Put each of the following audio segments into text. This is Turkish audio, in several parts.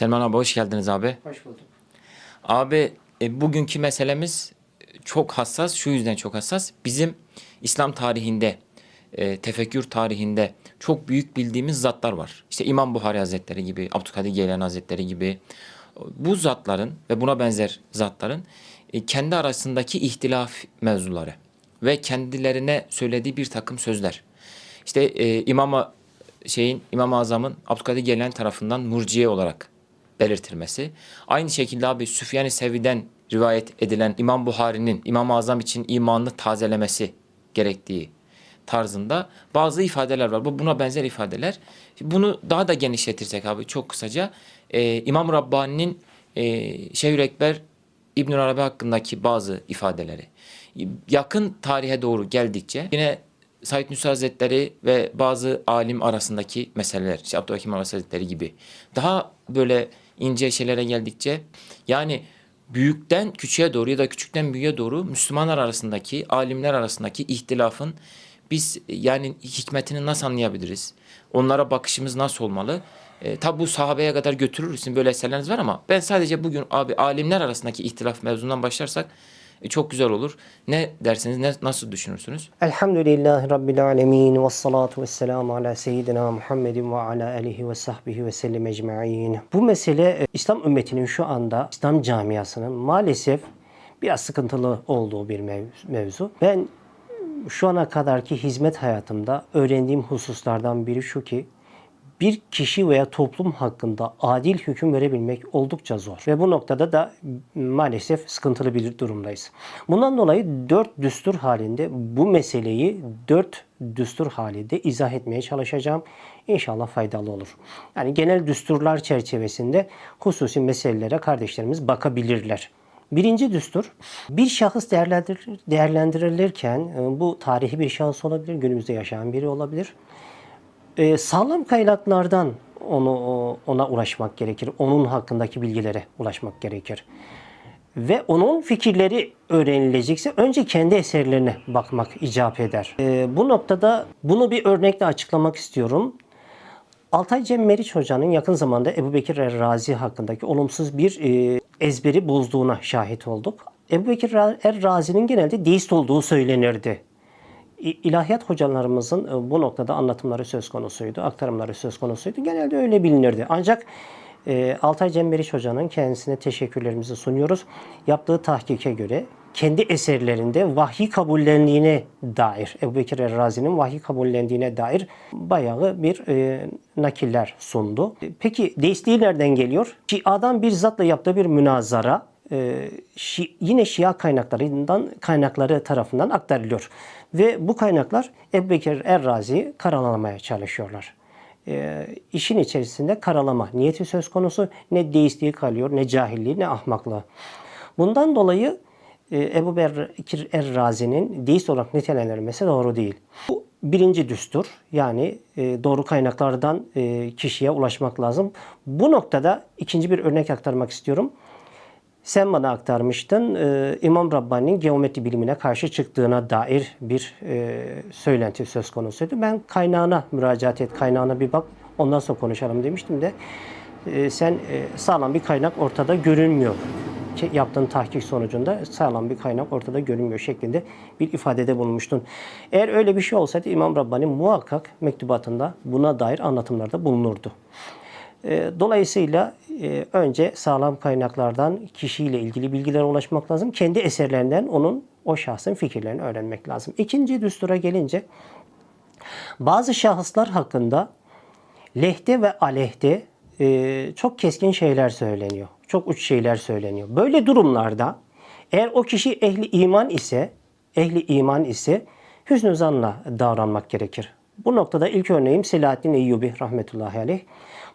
Selman abi hoş geldiniz abi. Hoş bulduk. Abi e, bugünkü meselemiz çok hassas. Şu yüzden çok hassas. Bizim İslam tarihinde, e, tefekkür tarihinde çok büyük bildiğimiz zatlar var. İşte İmam Buhari Hazretleri gibi, Abdülkadir Geylani Hazretleri gibi. Bu zatların ve buna benzer zatların e, kendi arasındaki ihtilaf mevzuları ve kendilerine söylediği bir takım sözler. İşte e, İmam şeyin İmam-ı Azam'ın Abdülkadir Geylani tarafından murciye olarak belirtilmesi. Aynı şekilde abi Süfyan-ı Sevi'den rivayet edilen İmam Buhari'nin İmam-ı Azam için imanını tazelemesi gerektiği tarzında bazı ifadeler var. Bu buna benzer ifadeler. Bunu daha da genişletirsek abi çok kısaca e, İmam Rabbani'nin e, Şeyhül Ekber İbnül Arabi hakkındaki bazı ifadeleri. Yakın tarihe doğru geldikçe yine Said Nursi Hazretleri ve bazı alim arasındaki meseleler, işte Abdülhakim Hazretleri gibi daha böyle ince şeylere geldikçe yani büyükten küçüğe doğru ya da küçükten büyüğe doğru Müslümanlar arasındaki, alimler arasındaki ihtilafın biz yani hikmetini nasıl anlayabiliriz? Onlara bakışımız nasıl olmalı? E, tabi bu sahabeye kadar götürürsün böyle eserleriniz var ama ben sadece bugün abi alimler arasındaki ihtilaf mevzundan başlarsak e, çok güzel olur. Ne dersiniz? Ne, nasıl düşünürsünüz? Elhamdülillahi Rabbil alemin ve salatu ve selamu ala seyyidina Muhammedin ve ala alihi ve sahbihi ve sellem ecma'in. Bu mesele e, İslam ümmetinin şu anda İslam camiasının maalesef biraz sıkıntılı olduğu bir mev- mevzu. Ben şu ana kadarki hizmet hayatımda öğrendiğim hususlardan biri şu ki bir kişi veya toplum hakkında adil hüküm verebilmek oldukça zor. Ve bu noktada da maalesef sıkıntılı bir durumdayız. Bundan dolayı dört düstur halinde bu meseleyi dört düstur halinde izah etmeye çalışacağım. İnşallah faydalı olur. Yani genel düsturlar çerçevesinde hususi meselelere kardeşlerimiz bakabilirler. Birinci düstur, bir şahıs değerlendir, değerlendirilirken e, bu tarihi bir şahıs olabilir, günümüzde yaşayan biri olabilir e, sağlam kaynaklardan onu ona ulaşmak gerekir. Onun hakkındaki bilgilere ulaşmak gerekir. Ve onun fikirleri öğrenilecekse önce kendi eserlerine bakmak icap eder. E, bu noktada bunu bir örnekle açıklamak istiyorum. Altay Cem Meriç Hoca'nın yakın zamanda Ebu Bekir Er-Razi hakkındaki olumsuz bir e, ezberi bozduğuna şahit olduk. Ebu Bekir Er-Razi'nin genelde deist olduğu söylenirdi. İlahiyat hocalarımızın e, bu noktada anlatımları söz konusuydu, aktarımları söz konusuydu. Genelde öyle bilinirdi. Ancak e, Altay Cemberiş Hoca'nın kendisine teşekkürlerimizi sunuyoruz. Yaptığı tahkike göre kendi eserlerinde vahiy kabullendiğine dair, Ebu Bekir Errazi'nin vahiy kabullendiğine dair bayağı bir e, nakiller sundu. Peki deistliği nereden geliyor? Şia'dan bir zatla yaptığı bir münazara, e, Şi- yine Şia kaynaklarından kaynakları tarafından aktarılıyor. Ve bu kaynaklar Ebu Bekir Errazi'yi karalamaya çalışıyorlar. E, işin içerisinde karalama niyeti söz konusu ne deistliği kalıyor, ne cahilliği, ne ahmaklığı. Bundan dolayı e, Ebu Bekir Errazi'nin deist olarak nitelendirilmesi doğru değil. Bu birinci düstur. Yani e, doğru kaynaklardan e, kişiye ulaşmak lazım. Bu noktada ikinci bir örnek aktarmak istiyorum. Sen bana aktarmıştın e, İmam Rabbani'nin geometri bilimine karşı çıktığına dair bir e, söylenti söz konusuydu. Ben kaynağına müracaat et, kaynağına bir bak ondan sonra konuşalım demiştim de e, sen sağlam bir kaynak ortada görünmüyor. Yaptığın tahkik sonucunda sağlam bir kaynak ortada görünmüyor şeklinde bir ifadede bulunmuştun. Eğer öyle bir şey olsaydı İmam Rabbani muhakkak mektubatında buna dair anlatımlarda bulunurdu. E, Dolayısıyla e, önce sağlam kaynaklardan kişiyle ilgili bilgilere ulaşmak lazım. Kendi eserlerinden onun o şahsın fikirlerini öğrenmek lazım. İkinci düstura gelince bazı şahıslar hakkında lehte ve aleyhte e, çok keskin şeyler söyleniyor. Çok uç şeyler söyleniyor. Böyle durumlarda eğer o kişi ehli iman ise ehli iman ise hüsnü zanla davranmak gerekir. Bu noktada ilk örneğim Selahaddin Eyyubi rahmetullahi aleyh.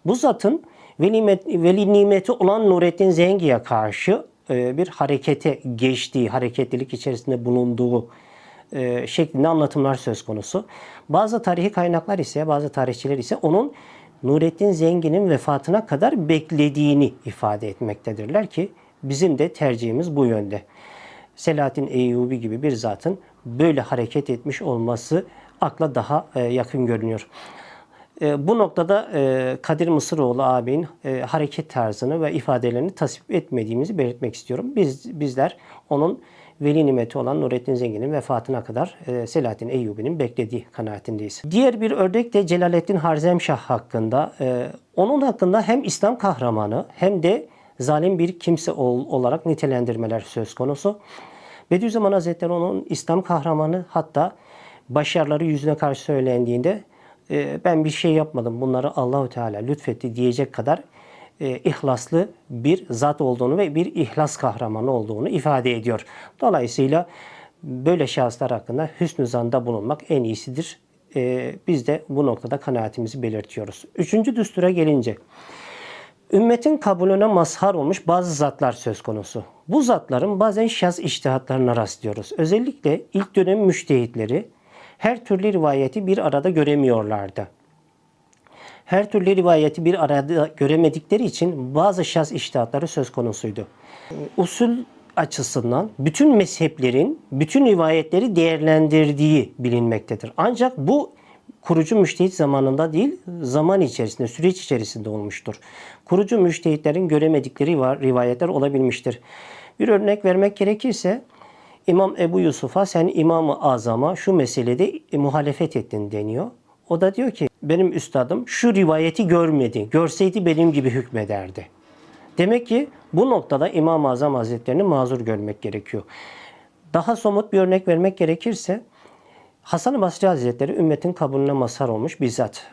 Bu zatın veli, veli nimeti olan Nurettin Zengi'ye karşı e, bir harekete geçtiği, hareketlilik içerisinde bulunduğu e, şeklinde anlatımlar söz konusu. Bazı tarihi kaynaklar ise, bazı tarihçiler ise onun Nurettin Zengin'in vefatına kadar beklediğini ifade etmektedirler ki bizim de tercihimiz bu yönde. Selahattin Eyyubi gibi bir zatın böyle hareket etmiş olması akla daha e, yakın görünüyor. E, bu noktada e, Kadir Mısıroğlu abinin e, hareket tarzını ve ifadelerini tasvip etmediğimizi belirtmek istiyorum. Biz bizler onun veli nimeti olan Nurettin Zengin'in vefatına kadar e, Selahattin Eyyubi'nin beklediği kanaatindeyiz. Diğer bir örnek de Celaleddin Harzemşah hakkında. E, onun hakkında hem İslam kahramanı hem de zalim bir kimse ol- olarak nitelendirmeler söz konusu. Bediüzzaman Hazretleri onun İslam kahramanı hatta başarıları yüzüne karşı söylendiğinde e, ben bir şey yapmadım bunları Allahu Teala lütfetti diyecek kadar e, ihlaslı bir zat olduğunu ve bir ihlas kahramanı olduğunu ifade ediyor. Dolayısıyla böyle şahıslar hakkında hüsnü zanda bulunmak en iyisidir. E, biz de bu noktada kanaatimizi belirtiyoruz. Üçüncü düstura gelince Ümmetin kabulüne mazhar olmuş bazı zatlar söz konusu. Bu zatların bazen şaz iştihatlarına rastlıyoruz. Özellikle ilk dönem müştehitleri her türlü rivayeti bir arada göremiyorlardı. Her türlü rivayeti bir arada göremedikleri için bazı şaz iştihatları söz konusuydu. Usul açısından bütün mezheplerin bütün rivayetleri değerlendirdiği bilinmektedir. Ancak bu kurucu müştehit zamanında değil, zaman içerisinde, süreç içerisinde olmuştur. Kurucu müştehitlerin göremedikleri rivayetler olabilmiştir. Bir örnek vermek gerekirse İmam Ebu Yusuf'a sen İmam-ı Azam'a şu meselede muhalefet ettin deniyor. O da diyor ki benim üstadım şu rivayeti görmedi. Görseydi benim gibi hükmederdi. Demek ki bu noktada İmam-ı Azam Hazretlerini mazur görmek gerekiyor. Daha somut bir örnek vermek gerekirse Hasan-ı Basri Hazretleri ümmetin kabulüne mazhar olmuş bir zat.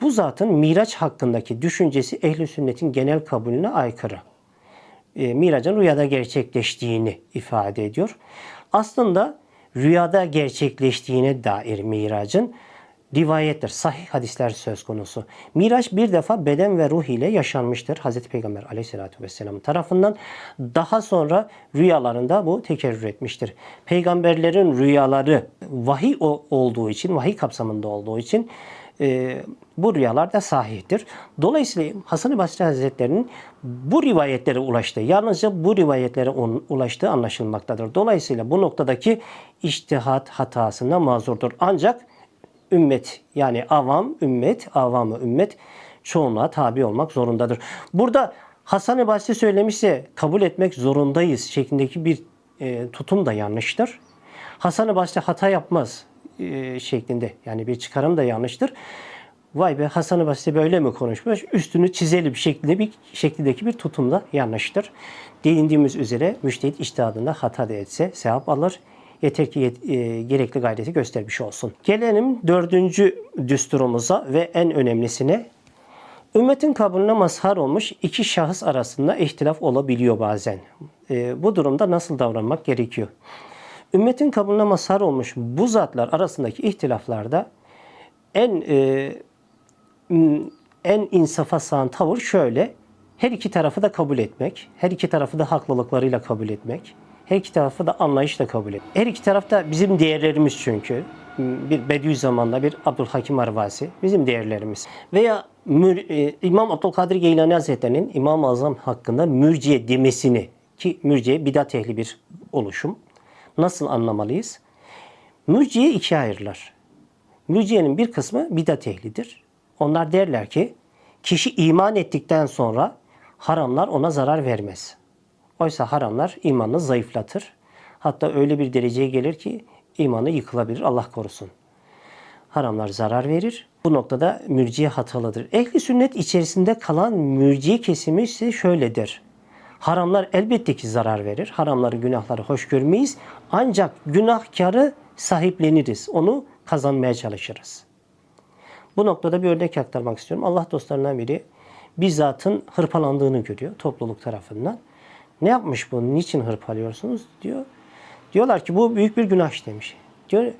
Bu zatın Miraç hakkındaki düşüncesi ehli sünnetin genel kabulüne aykırı. E, Miracın rüyada gerçekleştiğini ifade ediyor. Aslında rüyada gerçekleştiğine dair miracın rivayetler, sahih hadisler söz konusu. Miraç bir defa beden ve ruh ile yaşanmıştır. Hz. Peygamber aleyhissalatü vesselam tarafından. Daha sonra rüyalarında bu tekerrür etmiştir. Peygamberlerin rüyaları vahiy olduğu için, vahiy kapsamında olduğu için e, bu rüyalar da sahihtir. Dolayısıyla Hasan-ı Basri Hazretleri'nin bu rivayetlere ulaştığı, yalnızca bu rivayetlere ulaştığı anlaşılmaktadır. Dolayısıyla bu noktadaki iştihat hatasına mazurdur. Ancak ümmet yani avam ümmet, avamı ümmet çoğunluğa tabi olmak zorundadır. Burada Hasan-ı Basri söylemişse kabul etmek zorundayız şeklindeki bir e, tutum da yanlıştır. Hasan-ı Basri hata yapmaz e, şeklinde yani bir çıkarım da yanlıştır. Vay be Hasan-ı Basri böyle mi konuşmuş? Üstünü çizeli bir şekilde bir şekildeki bir tutum da yanlıştır. Değindiğimiz üzere müştehit iştihadında hata da etse sevap alır. Yeter ki yet- e, gerekli gayreti göstermiş olsun. Gelelim dördüncü düsturumuza ve en önemlisine. Ümmetin kabulüne mazhar olmuş iki şahıs arasında ihtilaf olabiliyor bazen. E, bu durumda nasıl davranmak gerekiyor? Ümmetin kabulüne mazhar olmuş bu zatlar arasındaki ihtilaflarda en e, en insafa sağan tavır şöyle. Her iki tarafı da kabul etmek, her iki tarafı da haklılıklarıyla kabul etmek, her iki tarafı da anlayışla kabul etmek. Her iki tarafta bizim değerlerimiz çünkü. Bir Bediüzzaman'da bir Abdülhakim Arvasi bizim değerlerimiz. Veya mür- e, İmam Abdülkadir Geylani Hazretleri'nin İmam-ı Azam hakkında mürciye demesini ki mürciye bidat ehli bir oluşum. Nasıl anlamalıyız? Mürciye ikiye ayırırlar. Mürciyenin bir kısmı bidat ehlidir. Onlar derler ki kişi iman ettikten sonra haramlar ona zarar vermez. Oysa haramlar imanı zayıflatır. Hatta öyle bir dereceye gelir ki imanı yıkılabilir Allah korusun. Haramlar zarar verir. Bu noktada mürciye hatalıdır. Ehli sünnet içerisinde kalan mürciye kesimi ise şöyledir. Haramlar elbette ki zarar verir. Haramları, günahları hoş görmeyiz. Ancak günahkarı sahipleniriz. Onu kazanmaya çalışırız. Bu noktada bir örnek aktarmak istiyorum. Allah dostlarından biri bizzatın hırpalandığını görüyor topluluk tarafından. Ne yapmış bu? Niçin hırpalıyorsunuz? diyor. Diyorlar ki bu büyük bir günah işlemiş. Diyor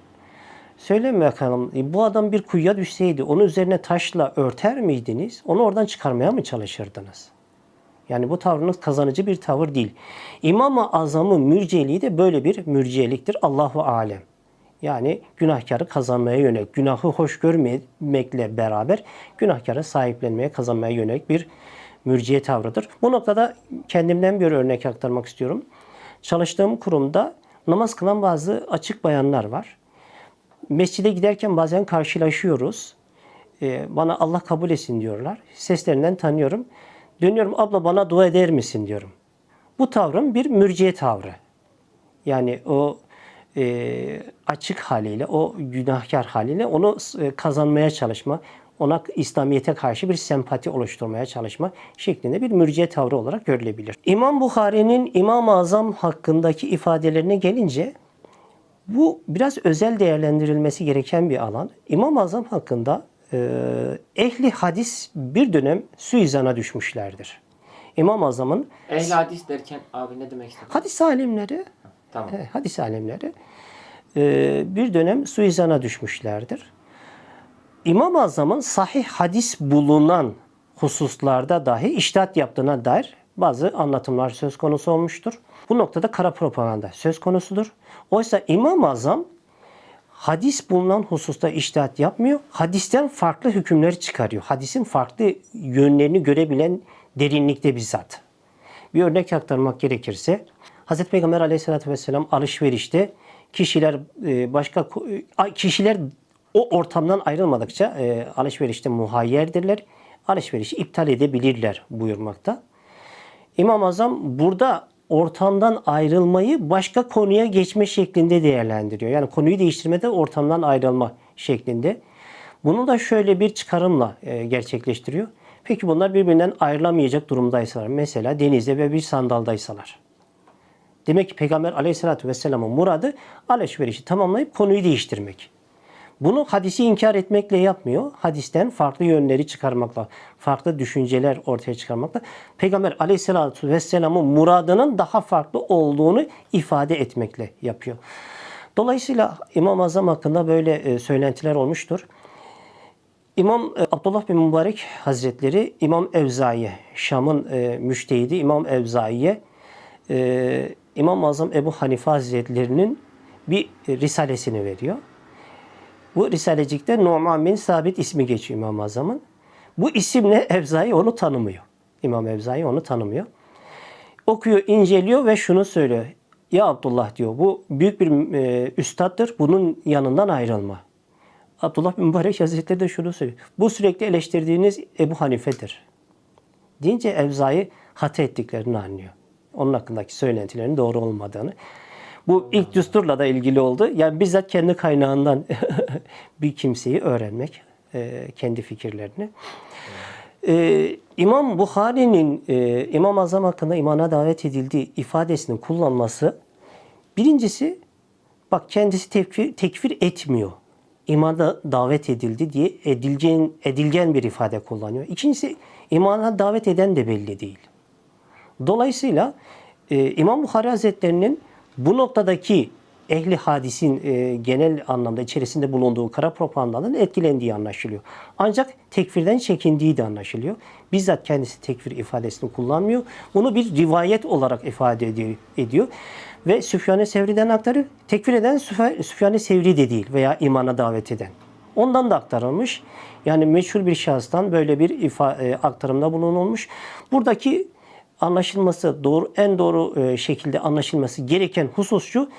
Söyleyin bakalım bu adam bir kuyuya düşseydi onu üzerine taşla örter miydiniz? Onu oradan çıkarmaya mı çalışırdınız? Yani bu tavrınız kazanıcı bir tavır değil. İmam-ı Azam'ın mürciyeliği de böyle bir mürciyeliktir. Allahu alem. Yani günahkarı kazanmaya yönelik, günahı hoş görmemekle beraber günahkarı sahiplenmeye, kazanmaya yönelik bir mürciye tavrıdır. Bu noktada kendimden bir örnek aktarmak istiyorum. Çalıştığım kurumda namaz kılan bazı açık bayanlar var. Mescide giderken bazen karşılaşıyoruz. e, bana Allah kabul etsin diyorlar. Seslerinden tanıyorum. Dönüyorum abla bana dua eder misin diyorum. Bu tavrım bir mürciye tavrı. Yani o e, açık haliyle, o günahkar haliyle onu e, kazanmaya çalışma, ona İslamiyet'e karşı bir sempati oluşturmaya çalışma şeklinde bir mürciye tavrı olarak görülebilir. İmam Bukhari'nin İmam-ı Azam hakkındaki ifadelerine gelince bu biraz özel değerlendirilmesi gereken bir alan. İmam-ı Azam hakkında ehli hadis bir dönem suizana düşmüşlerdir. İmam-ı Azam'ın Ehli hadis derken abi ne demek istedin? hadis alimleri Tamam. e, hadis alimleri e, bir dönem suizana düşmüşlerdir. İmam-ı Azam'ın sahih hadis bulunan hususlarda dahi iştihat yaptığına dair bazı anlatımlar söz konusu olmuştur. Bu noktada kara propaganda söz konusudur. Oysa İmam-ı Azam hadis bulunan hususta iştihat yapmıyor. Hadisten farklı hükümleri çıkarıyor. Hadisin farklı yönlerini görebilen derinlikte bir zat. Bir örnek aktarmak gerekirse Hazreti Peygamber Aleyhisselatü vesselam alışverişte kişiler e, başka e, kişiler o ortamdan ayrılmadıkça e, alışverişte muhayyerdirler. Alışverişi iptal edebilirler buyurmakta. İmam Azam burada ortamdan ayrılmayı başka konuya geçme şeklinde değerlendiriyor. Yani konuyu değiştirmede ortamdan ayrılma şeklinde. Bunu da şöyle bir çıkarımla e, gerçekleştiriyor. Peki bunlar birbirinden ayrılamayacak durumdaysalar, mesela denizde ve bir sandaldaysalar. Demek ki Peygamber aleyhissalatü vesselamın muradı alışverişi tamamlayıp konuyu değiştirmek. Bunu hadisi inkar etmekle yapmıyor. Hadisten farklı yönleri çıkarmakla, farklı düşünceler ortaya çıkarmakla Peygamber aleyhissalatü vesselamın muradının daha farklı olduğunu ifade etmekle yapıyor. Dolayısıyla İmam-ı Azam hakkında böyle e, söylentiler olmuştur. İmam e, Abdullah bin Mübarek Hazretleri İmam Evzai'ye, Şam'ın e, müştehidi İmam Evzai'ye İmam-ı Azam Ebu Hanife Hazretlerinin bir risalesini veriyor. Bu risalecikte Numan bin Sabit ismi geçiyor İmam-ı Azam'ın. Bu isimle Evzai onu tanımıyor. İmam Evzai onu tanımıyor. Okuyor, inceliyor ve şunu söylüyor. Ya Abdullah diyor bu büyük bir e, üstattır. Bunun yanından ayrılma. Abdullah bin Mübarek Hazretleri de şunu söylüyor. Bu sürekli eleştirdiğiniz Ebu Hanife'dir. Deyince Evzai hata ettiklerini anlıyor. Onun hakkındaki söylentilerin doğru olmadığını. Bu ilk düsturla da ilgili oldu. Yani bizzat kendi kaynağından bir kimseyi öğrenmek, e, kendi fikirlerini. Ee, İmam Bukhari'nin e, İmam Azam hakkında imana davet edildiği ifadesini kullanması birincisi bak kendisi tekfir, tekfir etmiyor. İmana davet edildi diye edilgen, edilgen bir ifade kullanıyor. İkincisi imana davet eden de belli değil. Dolayısıyla e, İmam Bukhari Hazretleri'nin bu noktadaki ehli hadisin e, genel anlamda içerisinde bulunduğu kara propagandanın etkilendiği anlaşılıyor. Ancak tekfirden çekindiği de anlaşılıyor. Bizzat kendisi tekfir ifadesini kullanmıyor. Bunu bir rivayet olarak ifade ediyor. Ve Süfyan-ı Sevri'den aktarıyor. Tekfir eden Süfya- Süfyan-ı Sevri de değil veya imana davet eden. Ondan da aktarılmış. Yani meşhur bir şahıstan böyle bir ifa, e, aktarımda bulunulmuş. Buradaki anlaşılması doğru en doğru e, şekilde anlaşılması gereken husus şu.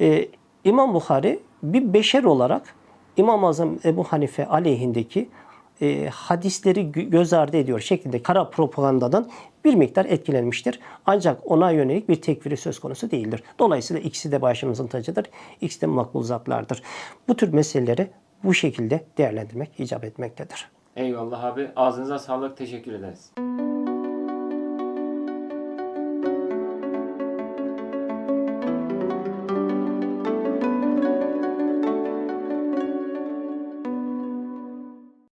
e, İmam Bukhari bir beşer olarak İmam-ı Azam Ebu Hanife aleyhindeki e, hadisleri gö- göz ardı ediyor şeklinde kara propagandadan bir miktar etkilenmiştir. Ancak ona yönelik bir tekfiri söz konusu değildir. Dolayısıyla ikisi de başımızın tacıdır. İkisi de makbul zatlardır. Bu tür meseleleri bu şekilde değerlendirmek icap etmektedir. Eyvallah abi. Ağzınıza sağlık. Teşekkür ederiz.